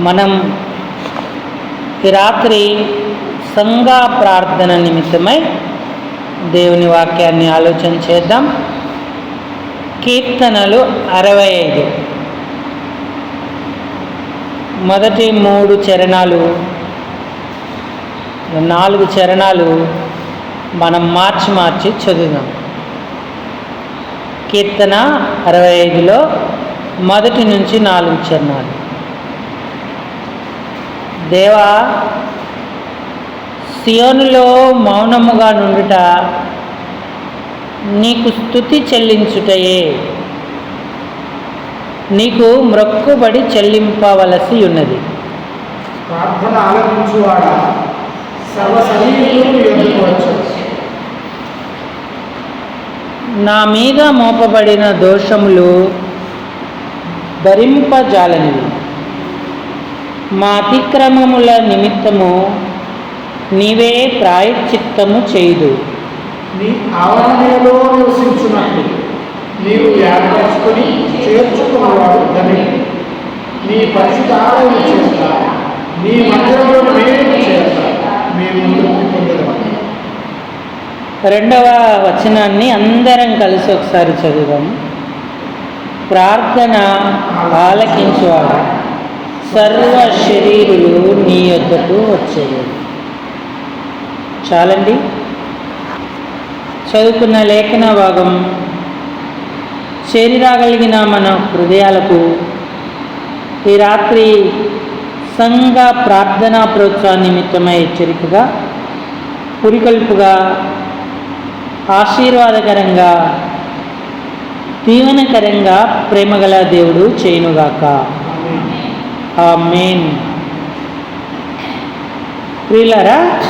మనం ఈ రాత్రి సంఘా ప్రార్థన నిమిత్తమై దేవుని వాక్యాన్ని ఆలోచన చేద్దాం. కీర్తనలు అరవై ఐదు. మొదటి మూడు చరణాలు నాలుగు చరణాలు మనం మార్చి మార్చి చదువుదాం. కీర్తన అరవై ఐదులో మొదటి నుంచి నాలుగు చరణాలు. దేవా సియోనులో మౌనముగా నుండుట నీకు స్థుతి చెల్లించుటయే. నీకు మ్రొక్కుబడి చెల్లింపవలసి ఉన్నది. ప్రార్థన ఆలకించువాడా? నా మీద మోపబడిన దోషములు భరింపజాలనివి. మా అతిక్రమముల నిమిత్తము నీవే ప్రాయశ్చిత్తము చేయుదు. నీ ఆవరణలో నివసించున్నట్టు నీవు ఏర్పరచుకొని చేర్చుకున్నవాడు ధనికుడు నీ పరిశుద్ధ ఆలయం చేస్తా నీ మందిరంలో మేము చేస్తా మేము తృప్తి పొందడం రెండవ వచనాన్ని అందరం కలిసి ఒకసారి చదువుదాం. ప్రార్థన ఆలకించువాడు. సర్వ శరీరులు నీ యొద్దకు వచ్చేది చాలండి? చదువుకున్న లేఖన భాగం. చేరిరాగలిగిన మన హృదయాలకు ఈ రాత్రి సంఘ ప్రార్థనా ప్రోత్సాహ నిమిత్తమై హెచ్చరికగా పురికొల్పుగా ఆశీర్వాదకరంగా దీవనకరంగా ప్రేమగల దేవుడు చేయునుగాక. ఆమెన్ మెయిన్ ప్రియులరా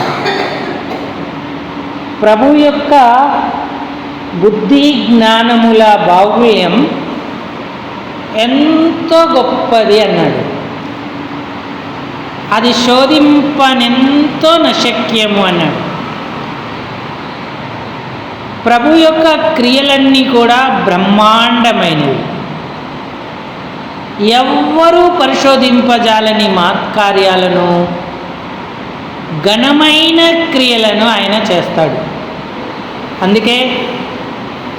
ప్రభు యొక్క బుద్ధి జ్ఞానముల బాహుళ్యం ఎంతో గొప్పది అన్నాడు. అది శోధింపనెంతో నశక్యము అన్నాడు. ప్రభు యొక్క క్రియలన్నీ కూడా బ్రహ్మాండమైనవి. ఎవ్వరూ పరిశోధింపజాలని మాత్కార్యాలను ఘనమైన క్రియలను ఆయన చేస్తాడు. అందుకే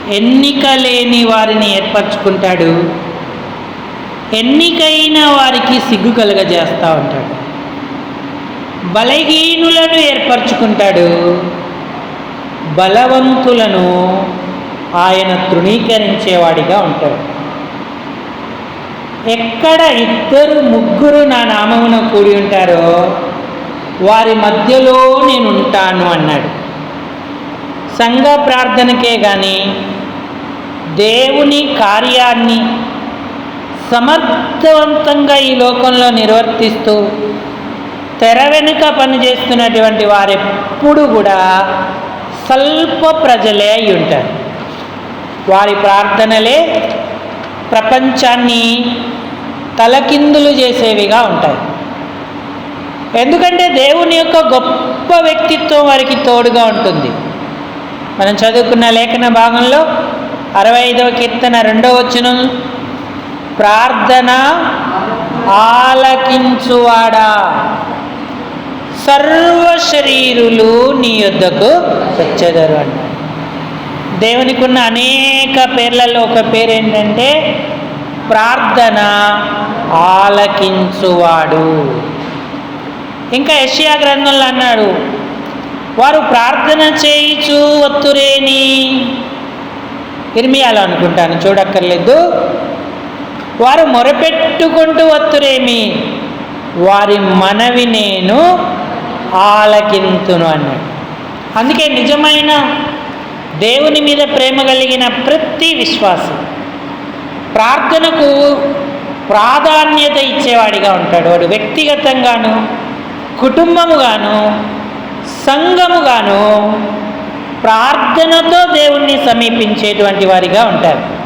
ఎన్నిక లేని వారిని ఏర్పరచుకుంటాడు ఎన్నికైన వారికి సిగ్గు కలుగజేస్తూ ఉంటాడు. బలహీనులను ఏర్పరచుకుంటాడు బలవంతులను ఆయన తృణీకరించేవాడిగా ఉంటాడు. ఎక్కడ ఇద్దరు ముగ్గురు నా నామమున కూడి ఉంటారో వారి మధ్యలో నేను ఉంటాను అన్నాడు. సంఘ ప్రార్థనకే కానీ దేవుని కార్యాన్ని సమర్థవంతంగా ఈ లోకంలో నిర్వర్తిస్తూ తెర వెనుక పనిచేస్తున్నటువంటి వారెప్పుడు కూడా స్వల్ప ప్రజలే అయి ఉంటారు. వారి ప్రార్థనలే ప్రపంచాన్ని తలకిందులు చేసేవిగా ఉంటాయి. ఎందుకంటే దేవుని యొక్క గొప్ప వ్యక్తిత్వం వారికి తోడుగా ఉంటుంది. మనం చదువుకున్న లేఖన భాగంలో అరవై ఐదవ కీర్తన రెండవ వచనం ప్రార్థన ఆలకించువాడా? సర్వ శరీరులు నీ యొద్దకు వచ్చేదరు అన్నాడు దేవునికి ఉన్న అనేక పేర్లలో ఒక పేరు ఏంటంటే ప్రార్థన ఆలకించువాడు. ఇంకా యషియా గ్రంథంలో అన్నాడు వారు ప్రార్థన చేయిచు ఒత్తురేని. ఇర్మియాలో అనుకుంటాను చూడక్కర్లేదు. వారు మొరపెట్టుకుంటూ వత్తురేమి వారి మనవి నేను ఆలకింతును అన్నాడు. అందుకే నిజమైన దేవుని మీద ప్రేమ కలిగిన ప్రతి విశ్వాసం ప్రార్థనకు ప్రాధాన్యత ఇచ్చేవాడిగా ఉంటాడు. వాడు వ్యక్తిగతంగాను కుటుంబముగాను సంఘముగాను ప్రార్థనతో దేవుణ్ణి సమీపించేటువంటి వారిగా ఉంటారు.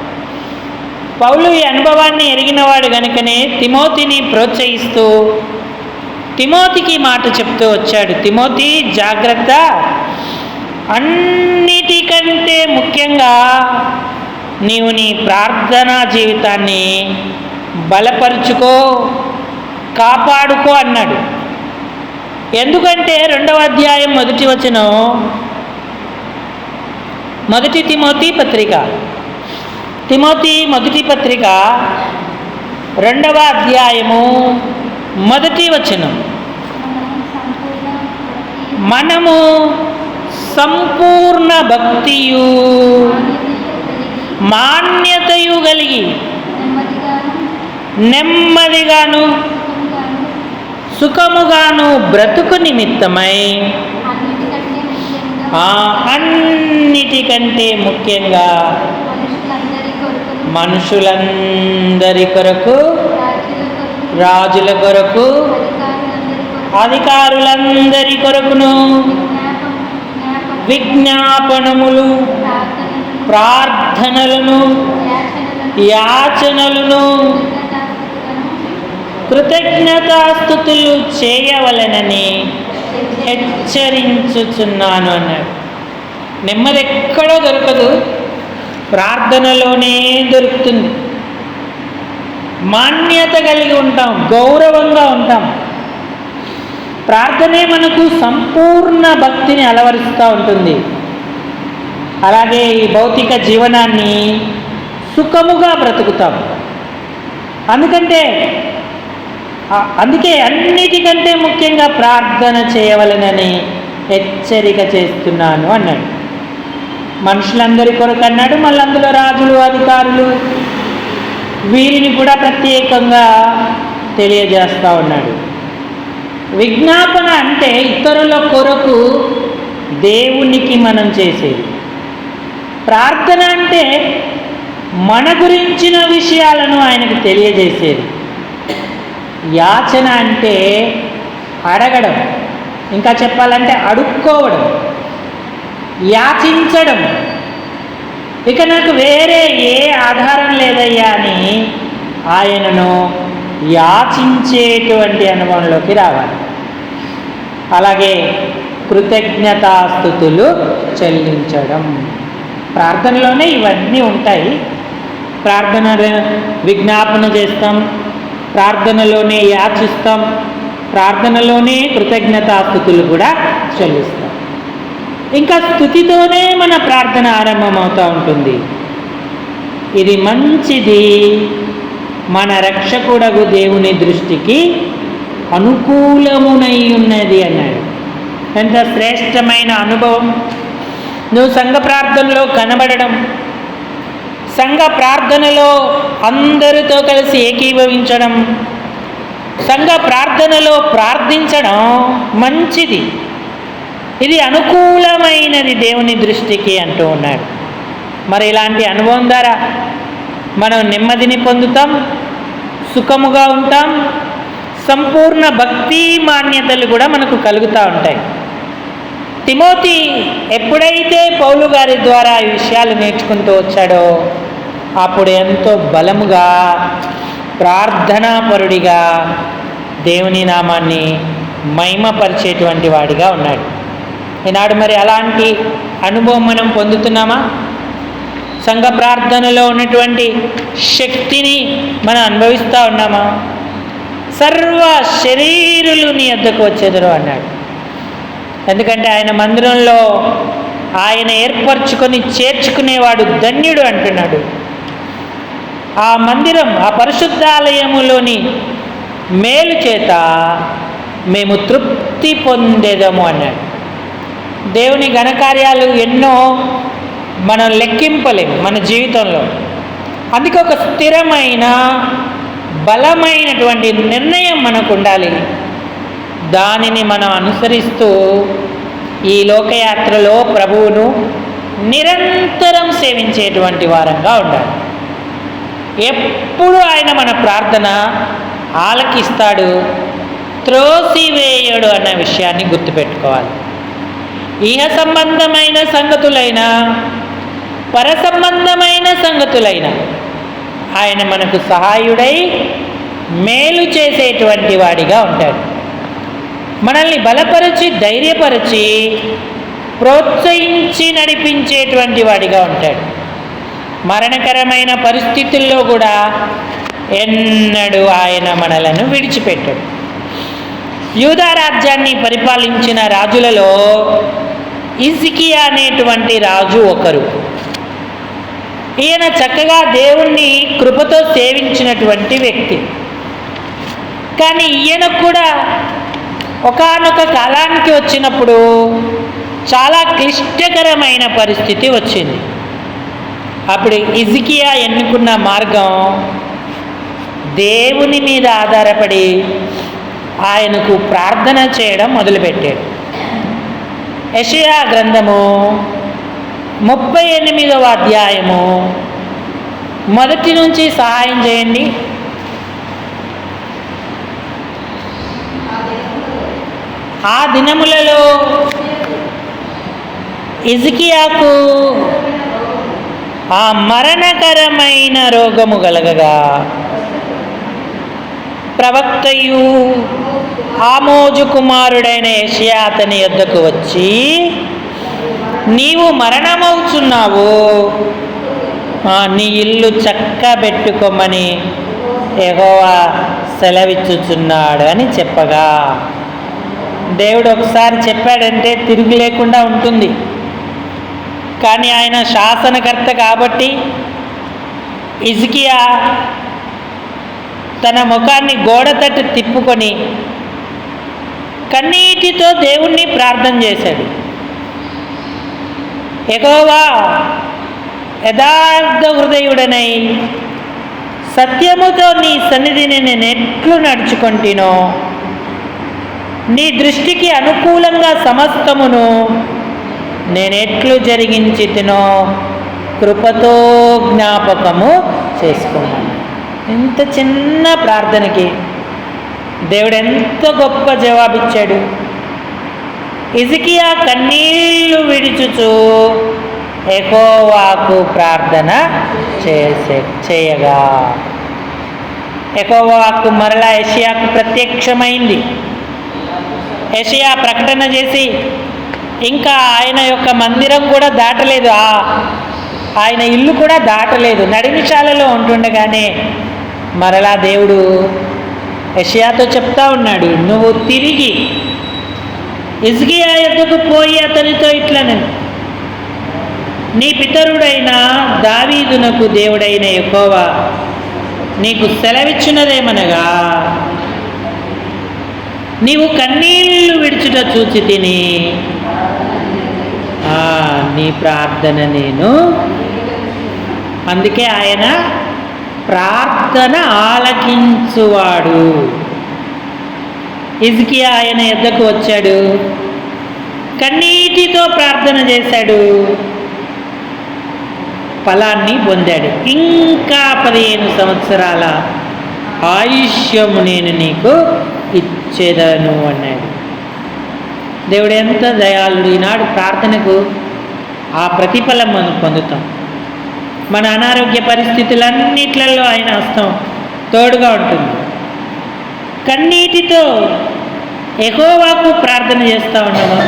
పౌలు ఈ అనుభవాన్ని ఎరిగినవాడు గనుకనే తిమోతిని ప్రోత్సహిస్తూ తిమోతికి మాట చెప్తూ వచ్చాడు. తిమోతి జాగ్రత్త అన్నిటికంటే ముఖ్యంగా నీవు నీ ప్రార్థనా జీవితాన్ని బలపరుచుకో కాపాడుకో అన్నాడు. ఎందుకంటే రెండవ అధ్యాయం మొదటి వచనం మొదటి తిమోతి పత్రిక. తిమోతి మొదటి పత్రిక రెండవ అధ్యాయము మొదటి వచనం. మనము సంపూర్ణ భక్తియు మాన్యతయు కలిగి నెమ్మదిగాను సుఖముగాను బ్రతుకు నిమిత్తమై. అన్నిటికంటే ముఖ్యంగా మనుషులందరి కొరకు రాజుల కొరకు అధికారులందరి కొరకును విజ్ఞాపనములు ప్రార్థనలను యాచనలను కృతజ్ఞతాస్థుతులు చేయవలెనని హెచ్చరించుచున్నాను అన్నాడు. నెమ్మది ఎక్కడో దొరకదు. ప్రార్థనలోనే దొరుకుతుంది. మాన్యత కలిగి ఉంటాం గౌరవంగా ఉంటాం. ప్రార్థనే మనకు సంపూర్ణ భక్తిని అలవరుస్తూ ఉంటుంది. అలాగే ఈ భౌతిక జీవనాన్ని సుఖముగా బ్రతుకుతాం. అందుకంటే అందుకే అన్నిటికంటే ముఖ్యంగా ప్రార్థన చేయవలెనని హెచ్చరిక చేస్తున్నాను అన్నాడు. మనుషులందరి కొరకు అన్నాడు మళ్ళీ అందులో రాజులు అధికారులు వీరిని కూడా ప్రత్యేకంగా తెలియజేస్తూ ఉన్నాడు. విజ్ఞాపన అంటే ఇతరుల కొరకు దేవునికి మనం చేసేది. ప్రార్థన అంటే మన గురించిన విషయాలను ఆయనకు తెలియజేసేది. యాచన అంటే అడగడం ఇంకా చెప్పాలంటే అడుక్కోవడం యాచించడం. ఇక నాకు వేరే ఏ ఆధారం లేదయ్యా అని ఆయనను యాచించేటువంటి అనుభవంలోకి రావాలి. అలాగే కృతజ్ఞతాస్థుతులు చెల్లించడం. ప్రార్థనలోనే ఇవన్నీ ఉంటాయి. ప్రార్థన విజ్ఞాపన చేస్తాం. ప్రార్థనలోనే యాచిస్తాం. ప్రార్థనలోనే కృతజ్ఞతాస్థుతులు కూడా చెల్లిస్తాం. ఇంకా స్థుతితోనే మన ప్రార్థన ఆరంభమవుతూ ఉంటుంది. ఇది మంచిది. మన రక్షకుడగు దేవుని దృష్టికి అనుకూలమునై ఉన్నది అన్నాడు. ఎంత శ్రేష్టమైన అనుభవం. నువ్వు సంఘ ప్రార్థనలో కనబడడం సంఘ ప్రార్థనలో అందరితో కలిసి ఏకీభవించడం సంఘ ప్రార్థనలో ప్రార్థించడం మంచిది. ఇది అనుకూలమైనది దేవుని దృష్టికి అంటూ ఉన్నాడు మరి ఇలాంటి అనుభవం ద్వారా మనం నెమ్మదిని పొందుతాం సుఖముగా ఉంటాం సంపూర్ణ భక్తి మాన్యతలు కూడా మనకు కలుగుతూ ఉంటాయి. తిమోతి ఎప్పుడైతే పౌలు గారి ద్వారా ఈ విషయాలు నేర్చుకుంటూ వచ్చాడో అప్పుడు ఎంతో బలముగా ప్రార్థనాపరుడిగా దేవుని నామాన్ని మహిమపరిచేటువంటి వాడిగా ఉన్నాడు. ఈనాడు మరి అలాంటి అనుభవం మనం పొందుతున్నామా? సంఘ ప్రార్థనలో ఉన్నటువంటి శక్తిని మనం అనుభవిస్తూ ఉన్నామా? సర్వ శరీరులు నీ వద్దకు వచ్చేదరు అన్నాడు. ఎందుకంటే ఆయన మందిరంలో ఆయన ఏర్పరచుకొని చేర్చుకునేవాడు ధన్యుడు అంటున్నాడు. ఆ మందిరం ఆ పరిశుద్ధాలయములోని మేలు చేత మేము తృప్తి పొందేదము అన్నాడు. దేవుని ఘనకార్యాలు ఎన్నో మనం లెక్కింపలేము మన జీవితంలో. అందుకే ఒక స్థిరమైన బలమైనటువంటి నిర్ణయం మనకు ఉండాలి దానిని మనం అనుసరిస్తూ ఈ లోకయాత్రలో ప్రభువును నిరంతరం సేవించేటువంటి వారంగా ఉండాలి. ఎప్పుడు ఆయన మన ప్రార్థన ఆలకిస్తాడు త్రోసివేయడు అన్న విషయాన్ని గుర్తుపెట్టుకోవాలి. ఇహ సంబంధమైన సంగతులైన పరసంబంధమైన సంగతులైన ఆయన మనకు సహాయుడై మేలు చేసేటువంటి వాడిగా ఉంటాడు. మనల్ని బలపరిచి ధైర్యపరిచి ప్రోత్సహించి నడిపించేటువంటి వాడిగా ఉంటాడు. మరణకరమైన పరిస్థితుల్లో కూడా ఎన్నడూ ఆయన మనలను విడిచిపెట్టాడు. యూధారాజ్యాన్ని పరిపాలించిన రాజులలో ఇజికియా అనేటువంటి రాజు ఒకరు. ఈయన చక్కగా దేవుణ్ణి కృపతో సేవించినటువంటి వ్యక్తి. కానీ ఈయన కూడా ఒకానొక కాలానికి వచ్చినప్పుడు చాలా క్లిష్టకరమైన పరిస్థితి వచ్చింది. అప్పుడు ఇజికియా ఎన్నుకున్న మార్గం దేవుని మీద ఆధారపడి ఆయనకు ప్రార్థన చేయడం మొదలుపెట్టాడు. యషయా గ్రంథము ముప్పై ఎనిమిదవ అధ్యాయము. మొదటి నుంచి సహాయం చేయండి. ఆ దినములలో ఇజికియాకు ఆ మరణకరమైన రోగము కలగగా. ప్రవక్తయు ఆమోజు కుమారుడైన యెషయా అతని యొద్దకు వచ్చి నీవు మరణమవుచున్నావు. నీ ఇల్లు చక్క పెట్టుకోమని ఎగోవా సెలవిచ్చుచున్నాడు అని చెప్పగా. దేవుడు ఒకసారి చెప్పాడంటే తిరుగు లేకుండా ఉంటుంది. కానీ ఆయన శాసనకర్త కాబట్టి ఇజికియా తన ముఖాన్ని గోడ తట్టు తిప్పుకొని కన్నీటితో దేవుణ్ణి ప్రార్థన చేశాడు. ఎగోవా యథార్థ హృదయుడనై సత్యముతో నీ సన్నిధిని నేను ఎట్లు నడుచుకుంటునో నీ దృష్టికి అనుకూలంగా సమస్తమును నేనెట్లు జరిగించి తినో కృపతో జ్ఞాపకము చేసుకున్నాను ఎంత చిన్న ప్రార్థనకి దేవుడు ఎంత గొప్ప జవాబిచ్చాడు ఇజికియా కన్నీళ్ళు విడుచుచు ఎకోవాకు ప్రార్థన చేసే చేయగా. ఎకోవాకు మరలా యషియాకు ప్రత్యక్షమైంది. ఏషియా ప్రకటన చేసి ఇంకా ఆయన యొక్క మందిరం కూడా దాటలేదు. ఆ ఆయన ఇల్లు కూడా దాటలేదు. నడిమిషాలలో ఉంటుండగానే మరలా దేవుడు యషియాతో చెప్తా ఉన్నాడు నువ్వు తిరిగి ఇజ్గియా ఎద్దుకు పోయి అతనితో ఇట్లనే నీ పితరుడైన దావీదునకు దేవుడైన ఎక్కువ నీకు సెలవిచ్చినదేమనగా? నీవు కన్నీళ్ళు విడుచుట చూచి తిని నీ ప్రార్థన నేను. అందుకే ఆయన ప్రార్థన ఆలకించువాడు. ఇజ్కియా ఆయన ఎద్దకు వచ్చాడు. కన్నీటితో ప్రార్థన చేశాడు. ఫలాన్ని పొందాడు. ఇంకా పదిహేను సంవత్సరాల ఆయుష్యము నేను నీకు ఇచ్చేదను అన్నాడు. దేవుడు ఎంత దయాళుడు. ఈనాడు ప్రార్థనకు ఆ ప్రతిఫలం మనం పొందుతాం. మన అనారోగ్య పరిస్థితులన్నిట్లలో ఆయన హస్తం తోడుగా ఉంటుంది. కన్నీటితో ఎహోవాకు ప్రార్థన చేస్తూ ఉన్నామా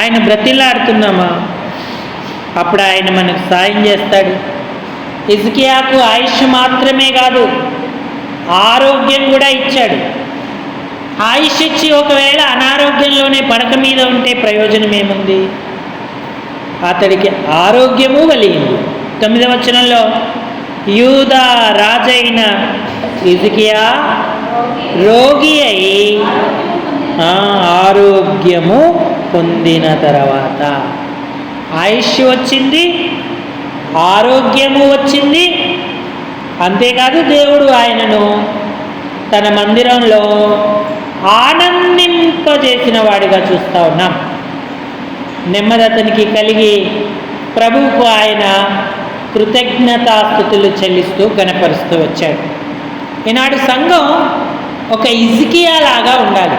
ఆయన బ్రతిలాడుతున్నామా? అప్పుడు ఆయన మనకు సాయం చేస్తాడు. ఇజుకియాకు ఆయుష్ మాత్రమే కాదు ఆరోగ్యం కూడా ఇచ్చాడు. ఆయుష్ ఇచ్చి ఒకవేళ అనారోగ్యంలోనే పడక మీద ఉంటే ప్రయోజనం ఏముంది? అతడికి ఆరోగ్యము కలిగింది. తొమ్మిదవ వచనంలో యూదా రాజైన ఇజుకియా రోగి అయి ఆరోగ్యము పొందిన తర్వాత ఆయుష్ వచ్చింది ఆరోగ్యము వచ్చింది. అంతేకాదు దేవుడు ఆయనను తన మందిరంలో ఆనందింపజేసిన వాడిగా చూస్తూ ఉన్నాం. నెమ్మది అతనికి కలిగి ప్రభువుకు ఆయన కృతజ్ఞతాస్థుతులు చెల్లిస్తూ గణపరుస్తూ వచ్చాడు. ఈనాడు సంఘం ఒక ఇజికియా లాగా ఉండాలి.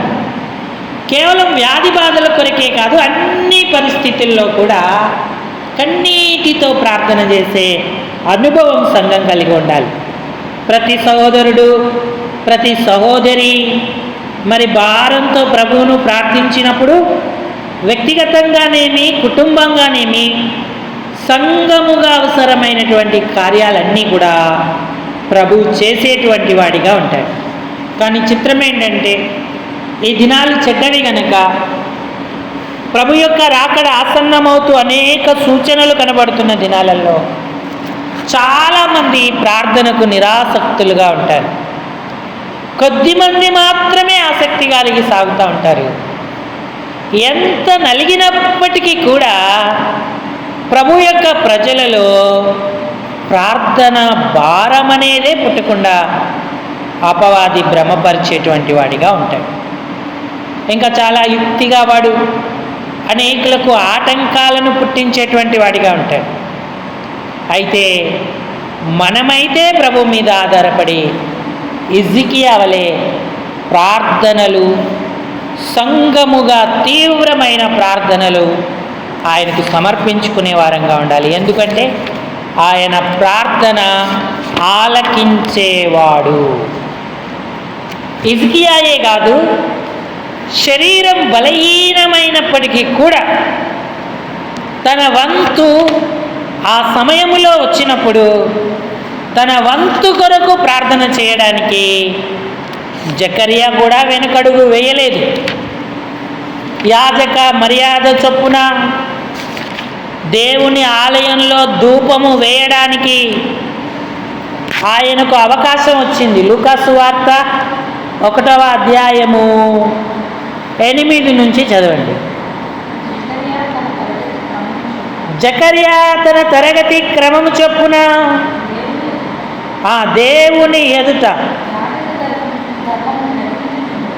కేవలం వ్యాధి బాధల కొరకే కాదు అన్ని పరిస్థితుల్లో కూడా కన్నీటితో ప్రార్థన చేసే అనుభవం సంఘం కలిగి ఉండాలి. ప్రతి సహోదరుడు ప్రతి సహోదరి మరి భారంతో ప్రభువును ప్రార్థించినప్పుడు వ్యక్తిగతంగానేమి కుటుంబంగానేమి సంఘముగా అవసరమైనటువంటి కార్యాలన్నీ కూడా ప్రభు చేసేటువంటి వాడిగా ఉంటాడు. కానీ చిత్రం ఏంటంటే ఈ దినాలు చెడ్డవి గనక ప్రభు యొక్క రాకడ ఆసన్నమవుతూ అనేక సూచనలు కనబడుతున్న దినాలలో చాలామంది ప్రార్థనకు నిరాసక్తులుగా ఉంటారు. కొద్దిమంది మాత్రమే ఆసక్తి కలిగి సాగుతూ ఉంటారు. ఎంత నలిగినప్పటికీ కూడా ప్రభు యొక్క ప్రజలలో ప్రార్థన భారం అనేదే పుట్టకుండా అపవాది భ్రమపరిచేటువంటి వాడిగా ఉంటాడు. ఇంకా చాలా యుక్తిగా వాడు అనేకులకు ఆటంకాలను పుట్టించేటువంటి వాడిగా ఉంటాడు. అయితే మనమైతే ప్రభు మీద ఆధారపడి ఇజికియా వలె ప్రార్థనలు సంగముగా తీవ్రమైన ప్రార్థనలు ఆయనకు సమర్పించుకునే వారంగా ఉండాలి. ఎందుకంటే ఆయన ప్రార్థన ఆలకించేవాడు. ఇజ్కియాయే కాదు శరీరం బలహీనమైనప్పటికీ కూడా తన వంతు ఆ సమయములో వచ్చినప్పుడు తన వంతు కొరకు ప్రార్థన చేయడానికి జకరియా కూడా వెనకడుగు వేయలేదు. యాజక మర్యాద చొప్పున దేవుని ఆలయంలో ధూపము వేయడానికి ఆయనకు అవకాశం వచ్చింది. లుకాసు వార్త ఒకటవ అధ్యాయము ఎనిమిది నుంచి చదవండి. జకర్యా తన తరగతి క్రమము చొప్పున ఆ దేవుని ఎదుట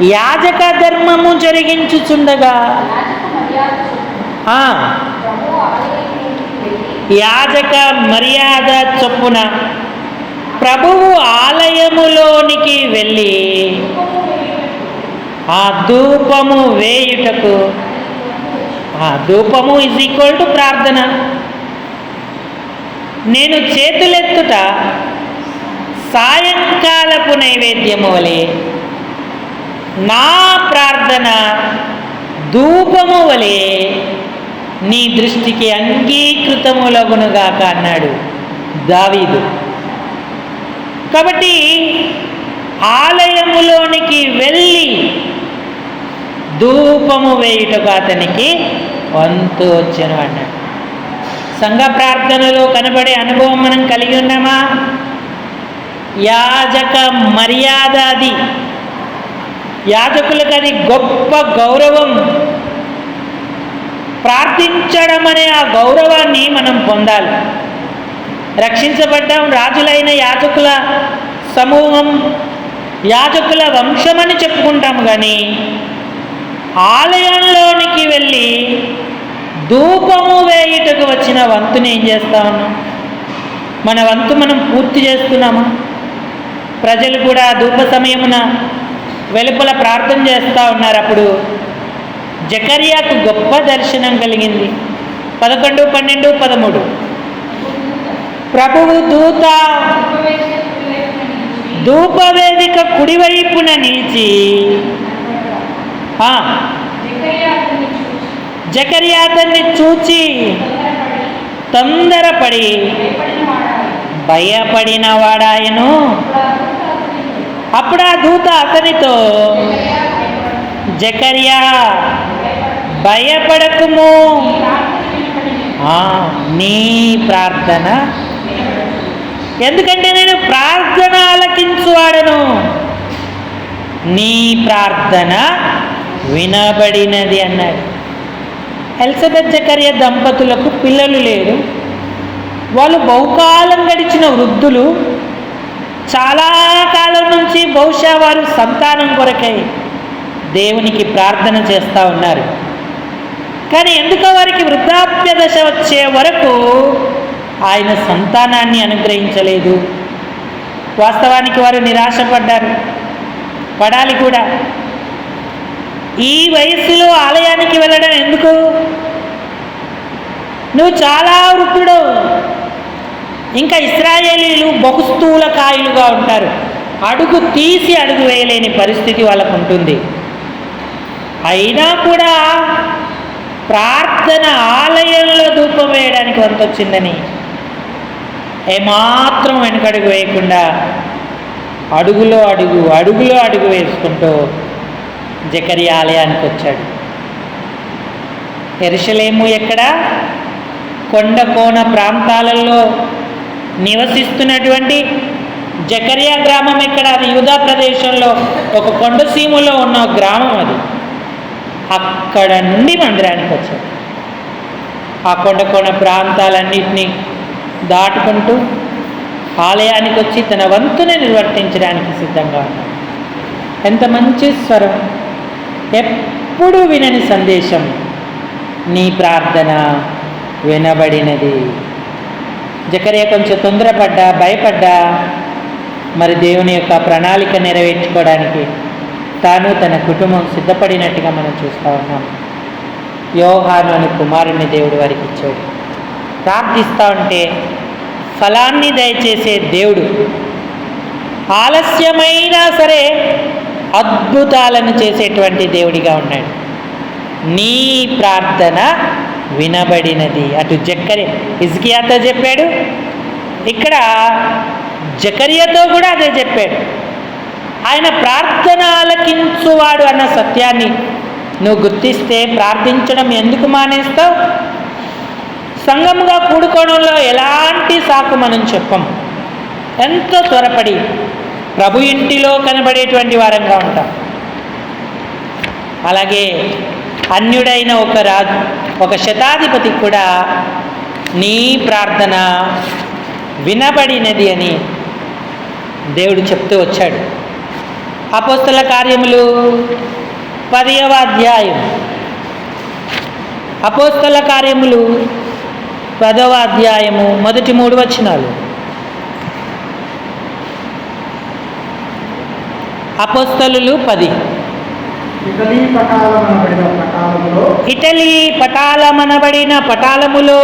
యాజక ధర్మము జరిగించుచుండగా యాజక మర్యాద చొప్పున ప్రభువు ఆలయములోనికి వెళ్ళి ఆ ధూపము వేయుటకు ఆ ధూపము ఇజ్ ఈక్వల్ టు ప్రార్థన. నేను చేతులెత్తుట సాయంకాలపు నైవేద్యము వలె నా ప్రార్థన ధూపము వలె నీ దృష్టికి అంగీకృతములగునుగాక అన్నాడు దావీదు. కాబట్టి ఆలయములోనికి వెళ్ళి ధూపము వేయుటకు అతనికి వంతు వచ్చను అన్నాడు. సంఘ ప్రార్థనలో కనబడే అనుభవం మనం కలిగి ఉన్నామా? యాజక మర్యాద అది యాజకులకు అది గొప్ప గౌరవం. ప్రార్థించడం అనే ఆ గౌరవాన్ని మనం పొందాలి. రక్షించబడ్డాం రాజులైన యాజకుల సమూహం యాజకుల వంశమని చెప్పుకుంటాం కానీ ఆలయంలోనికి వెళ్ళి ధూపము వేయుటకు వచ్చిన వంతుని ఏం చేస్తా ఉన్నాం? మన వంతు మనం పూర్తి చేస్తున్నామా? ప్రజలు కూడా ధూప సమయమున వెలుపల ప్రార్థన చేస్తూ ఉన్నారు. అప్పుడు జకర్యాకు గొప్ప దర్శనం కలిగింది. పదకొండు పన్నెండు పదమూడు. ప్రభువు దూత ధూపవేదిక కుడివైపున నిలిచి ఆ, అతన్ని చూచి తొందరపడి భయపడిన వాడాయను అప్పుడు ఆ దూత అతనితో జకర్యా భయపడకుము. ఆ, నీ ప్రార్థన ఎందుకంటే నేను ప్రార్థన ఆలకించువాడను నీ ప్రార్థన వినబడినది అన్నాడు. ఎలిజబెత్ జకర్య దంపతులకు పిల్లలు లేరు. వాళ్ళు బహుకాలం గడిచిన వృద్ధులు. చాలా కాలం నుంచి బహుశా వారు సంతానం కొరకై దేవునికి ప్రార్థన చేస్తూ ఉన్నారు. కానీ ఎందుకో వారికి వృద్ధాప్య దశ వచ్చే వరకు ఆయన సంతానాన్ని అనుగ్రహించలేదు. వాస్తవానికి వారు నిరాశపడ్డారు. పడాలి కూడా. ఈ వయస్సులో ఆలయానికి వెళ్ళడం ఎందుకు? నువ్వు చాలా వృద్ధుడు ఇంకా ఇస్రాయేలీలు బహుస్థూల కాయలుగా ఉంటారు. అడుగు తీసి అడుగు వేయలేని పరిస్థితి వాళ్ళకు ఉంటుంది. అయినా కూడా ప్రార్థన ఆలయంలో ధూపం వేయడానికి వంతొచ్చిందని ఏమాత్రం వెనకడుగు వేయకుండా అడుగులో అడుగు అడుగులో అడుగు వేసుకుంటూ జకరి ఆలయానికి వచ్చాడు. ఎరుషలేము ఎక్కడ? కొండ కోన ప్రాంతాలలో నివసిస్తున్నటువంటి జకరియా గ్రామం ఎక్కడ? అది యూదా ప్రదేశంలో ఒక కొండ సీమలో ఉన్న గ్రామం అది. అక్కడ నుండి మందిరానికి వచ్చాడు. ఆ కొండ కోన ప్రాంతాలన్నింటినీ దాటుకుంటూ ఆలయానికి వచ్చి తన వంతుని నిర్వర్తించడానికి సిద్ధంగా ఉన్నాడు. ఎంత మంచి స్వరం! ఎప్పుడు వినని సందేశం! నీ ప్రార్థన వినబడినది. జకరే కొంచెం తొందరపడ్డా భయపడ్డా మరి దేవుని యొక్క ప్రణాళిక నెరవేర్చుకోవడానికి తాను తన కుటుంబం సిద్ధపడినట్టుగా మనం చూస్తూ ఉన్నాం. యోహాను అనే కుమారుని దేవుడు వారికి ఇచ్చాడు. ప్రార్థిస్తూ ఉంటే ఫలాన్ని దయచేసే దేవుడు. ఆలస్యమైనా సరే అద్భుతాలను చేసేటువంటి దేవుడిగా ఉన్నాడు. నీ ప్రార్థన వినబడినది. అటు జక్కరి ఇజ్కియాతో చెప్పాడు. ఇక్కడ జకరియతో కూడా అదే చెప్పాడు. ఆయన ప్రార్థన ఆలకించువాడు అన్న సత్యాన్ని నువ్వు గుర్తిస్తే ప్రార్థించడం ఎందుకు మానేస్తావు? సంఘముగా కూడుకోవడంలో ఎలాంటి సాకు మనం చెప్పం. ఎంతో త్వరపడి ప్రభు ఇంటిలో కనబడేటువంటి వారంగా ఉంటాం. అలాగే అన్యుడైన ఒక రాజు ఒక శతాధిపతి కూడా నీ ప్రార్థన వినబడినది అని దేవుడు చెప్తూ వచ్చాడు. అపోస్తల కార్యములు పదవ అధ్యాయం. అపోస్తల కార్యములు పదవ అధ్యాయము మొదటి మూడు వచనాలు. అపోస్తలు పది. ఇటలీ పటాలమనబడిన పటాలములో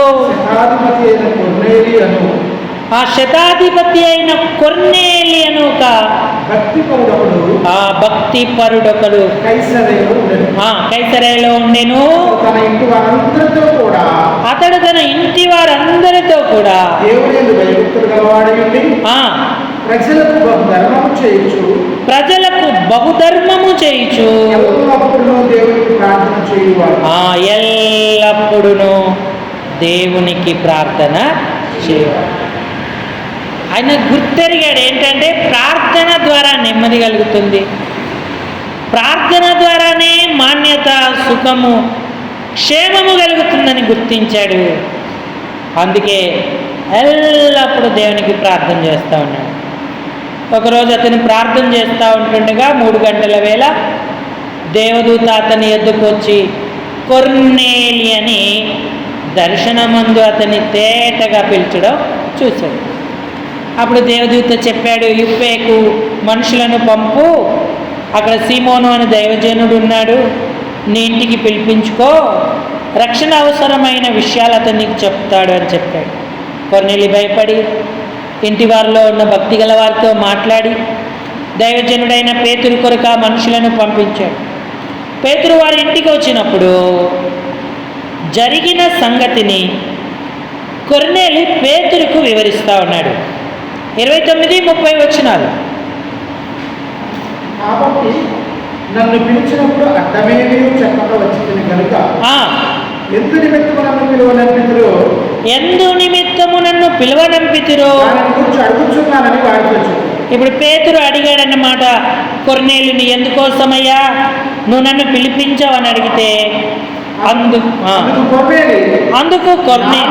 ఆ శతాధిపతి అయిన కొర్నేలి అను ఒక ఆ భక్తి పరుడొకడు కైసరేలో ఉండెను అతడు తన ఇంటి వారందరితో కూడా. ప్రజలకు ధర్మము చేయొచ్చు ప్రజలకు బహుధర్మము చేయుచు. ఎల్లప్పుడూ దేవునికి ప్రార్థన చేయువాడు ఆ ఎల్లప్పుడును దేవునికి ప్రార్థన చేయాలి ఆయన గుర్తెరిగాడు ఏంటంటే ప్రార్థన ద్వారా నెమ్మది కలుగుతుంది. ప్రార్థన ద్వారానే మాన్యత సుఖము క్షేమము కలుగుతుందని గుర్తించాడు. అందుకే ఎల్లప్పుడూ దేవునికి ప్రార్థన చేస్తూ ఉన్నాడు. ఒకరోజు అతను ప్రార్థన చేస్తూ ఉంటుండగా మూడు గంటల వేళ దేవదూత అతని ఎద్దుకొచ్చి కొర్నేలి అని దర్శనమందు అతని తేటగా పిలిచడం చూశాడు. అప్పుడు దేవదూత చెప్పాడు యుప్పేకు మనుషులను పంపు. అక్కడ సీమోను అని దైవజనుడు ఉన్నాడు. నీ ఇంటికి పిలిపించుకో. రక్షణ అవసరమైన విషయాలు అతను నీకు చెప్తాడు అని చెప్పాడు. కొన్నేళ్ళు భయపడి ఇంటి వారిలో ఉన్న భక్తి గల వారితో మాట్లాడి దైవజనుడైన పేతురు కొరక మనుషులను పంపించాడు. పేతురు వారి ఇంటికి వచ్చినప్పుడు జరిగిన సంగతిని కొర్నేలి పేతురుకు వివరిస్తూ ఉన్నాడు. ఇరవై తొమ్మిది ముప్పై వచ్చినారు కాబట్టి నన్ను పిలిచినప్పుడు చెప్పక వచ్చింది కనుక ఎంత నిమిత్తము నన్ను పిలువనంపితురు? ఎందు నిమిత్తము నన్ను పిలువనంపితిరో? గురించి అడుగుచున్నానని వాడితో చెప్పు ఇప్పుడు పేతురు అడిగాడన్నమాట కొర్నేలుని ఎందుకోసమయ్యా? నువ్వు నన్ను పిలిపించావని అడిగితే అందు అందుకు కొర్నే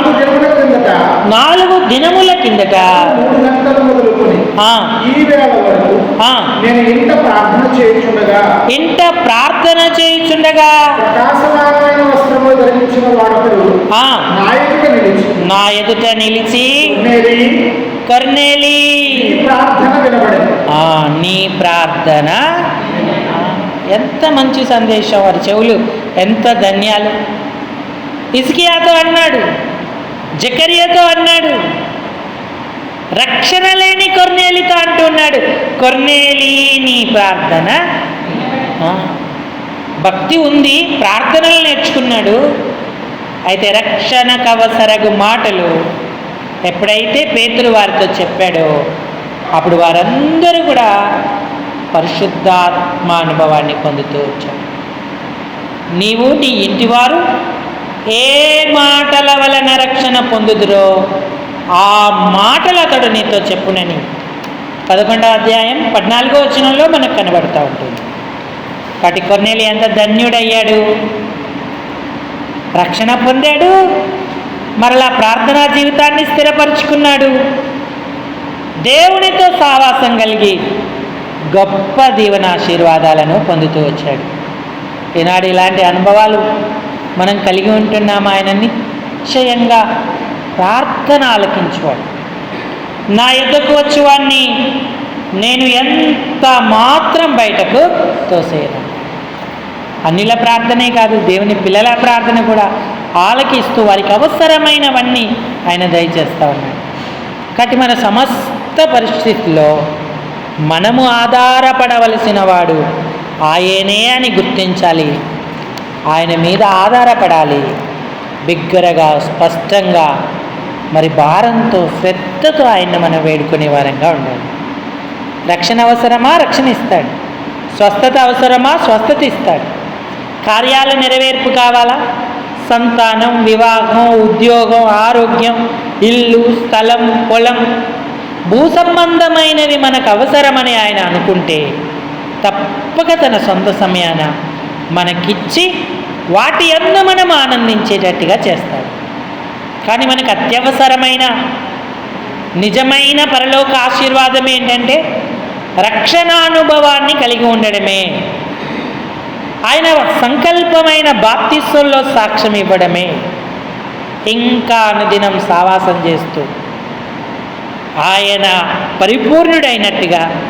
నాలుగు దినముల కిందట. ఇంట ప్రార్థన చేయుచుండగా ఇంట ప్రార్థన చేయుచుండగా నా ఎదుట నిలిచి కొర్నేలి ప్రార్థన వినబడింది. ఆ, నీ ప్రార్థన ఎంత మంచి సందేశం వారి చెవులు ఎంత ధన్యాలు. ఇస్కియాతో అన్నాడు జకరియాతో అన్నాడు రక్షణ లేని కొర్నేలితో అంటున్నాడు కొర్నేలి నీ ప్రార్థన. భక్తి ఉంది ప్రార్థనలు నేర్చుకున్నాడు. అయితే రక్షణ కవసరగు మాటలు ఎప్పుడైతే పేతులు వారితో చెప్పాడో అప్పుడు వారందరూ కూడా పరిశుద్ధాత్మ అనుభవాన్ని పొందుతూ వచ్చాడు. నీవు నీ ఇంటివారు ఏ మాటల వలన రక్షణ పొందుదురో ఆ మాటలు అతడు నీతో చెప్పునని పదకొండవ అధ్యాయం పద్నాలుగో వచనంలో మనకు కనబడుతూ ఉంటుంది. కాబట్టి కొన్నేళ్ళు ఎంత ధన్యుడయ్యాడు? రక్షణ పొందాడు మరలా ప్రార్థనా జీవితాన్ని స్థిరపరుచుకున్నాడు. దేవునితో సావాసం కలిగి గొప్ప దీవెన ఆశీర్వాదాలను పొందుతూ వచ్చాడు. ఈనాడు ఇలాంటి అనుభవాలు మనం కలిగి ఉంటున్నాం ఆయన నిశ్చయంగా ప్రార్థన ఆలకించువాడు. నా యుద్ధకు వచ్చేవాడిని నేను ఎంత మాత్రం బయటకు తోసేయను. అన్నిల ప్రార్థనే కాదు దేవుని పిల్లల ప్రార్థన కూడా ఆలకిస్తూ వారికి అవసరమైనవన్నీ ఆయన దయచేస్తూ ఉన్నాడు. కాబట్టి మన సమస్త పరిస్థితుల్లో మనము ఆధారపడవలసిన వాడు ఆయనే అని గుర్తించాలి. ఆయన మీద ఆధారపడాలి. బిగ్గరగా స్పష్టంగా మరి భారంతో శ్రద్ధతో ఆయన్ని మనం వేడుకునే వారంగా ఉండాలి. రక్షణ అవసరమా? రక్షణ ఇస్తాడు. స్వస్థత అవసరమా? స్వస్థత ఇస్తాడు. కార్యాల నెరవేర్పు కావాలా? సంతానం వివాహం ఉద్యోగం ఆరోగ్యం ఇల్లు స్థలం పొలం భూ సంబంధమైనవి మనకు అవసరమని ఆయన అనుకుంటే తప్పక తన సొంత సమయాన మనకిచ్చి వాటి అన్న మనం ఆనందించేటట్టుగా చేస్తాడు. కానీ మనకు అత్యవసరమైన నిజమైన పరలోక ఆశీర్వాదం ఏంటంటే రక్షణానుభవాన్ని కలిగి ఉండడమే. ఆయన సంకల్పమైన బాప్తిస్వంలో సాక్ష్యం ఇవ్వడమే ఇంకా అనుదినం సావాసం చేస్తూ ఆయన పరిపూర్ణుడైనట్టుగా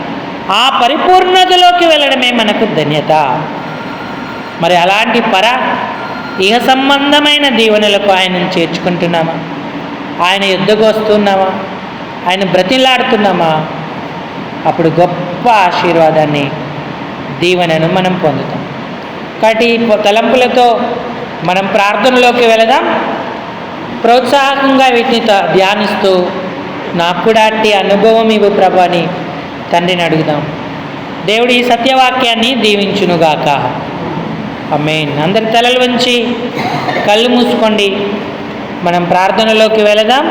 ఆ పరిపూర్ణతలోకి వెళ్ళడమే మనకు ధన్యత. మరి అలాంటి పర ఇహ సంబంధమైన దీవెనలకు ఆయనను చేర్చుకుంటున్నామా? ఆయన యుద్ధకు వస్తున్నామా? ఆయన బ్రతిలాడుతున్నామా? అప్పుడు గొప్ప ఆశీర్వాదాన్ని దీవెనను మనం పొందుతాం. కాబట్టి తలంపులతో మనం ప్రార్థనలోకి వెళదాం. ప్రోత్సాహంగా వీటిని ధ్యానిస్తూ నాకు కూడా అట్టి అనుభవం ఇవ్వు ప్రభు అని తండ్రిని అడుగుదాం. దేవుడు ఈ సత్యవాక్యాన్ని దీవించునుగాక. అమ్మేన్ అందరి తలలు వంచి కళ్ళు మూసుకోండి. మనం ప్రార్థనలోకి వెళదాం.